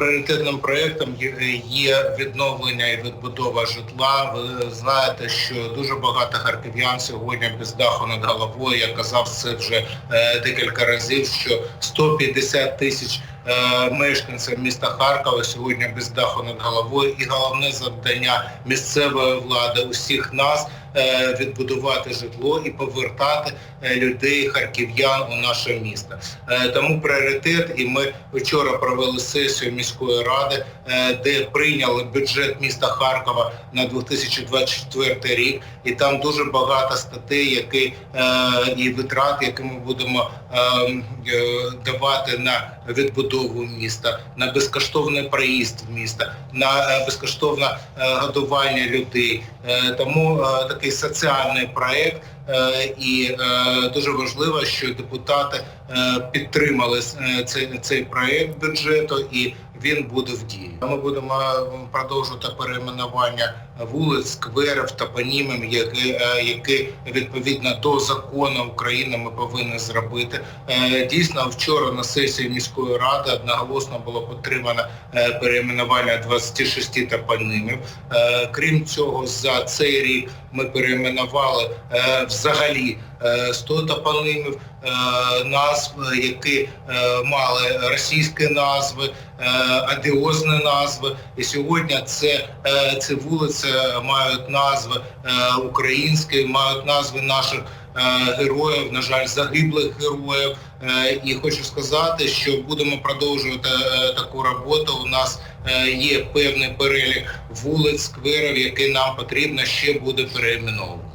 пріоритетним проєктом є- відновлення і відбудова житла. Ви знаєте, що дуже багато харків'ян сьогодні без даху над головою. Я казав це вже е, декілька разів, що 150 тисяч е, мешканців міста Харкова сьогодні без даху над головою. І головне завдання місцевої влади усіх нас е, відбудувати житло і повертати е, людей, харків'ян у наше місто. Тому пріоритет, і ми вчора провели сесію міської ради, де прийняли бюджет міста Харкова на 2024 рік, і там дуже багато статей, які і витрат, які ми будемо е, е, давати на відбудову міста, на безкоштовний проїзд в міста, на е, безкоштовне е, годування людей. Е, Тому такий соціальний проект. Е, І дуже важливо, що депутати підтримали цей, цей проект бюджету і він буде в дії. Ми будемо продовжувати перейменування вулиць, скверів, топонімів, які, е, які відповідно до закону України ми повинні зробити. Е, Дійсно, вчора на сесії міської ради одноголосно було підтримано е, перейменування 26 топонімів. Крім цього, за цей рік ми перейменували е, взагалі е, 100 топонімів, е, назв, які мали російські назви, адіозні назви. І сьогодні це, е, ці вулиці мають назви е, українські, мають назви наших е, героїв, на жаль, загиблих героїв. Е, І хочу сказати, що будемо продовжувати е, таку роботу. У нас е, є певний перелік вулиць, скверів, який нам потрібно ще буде перейменовувати.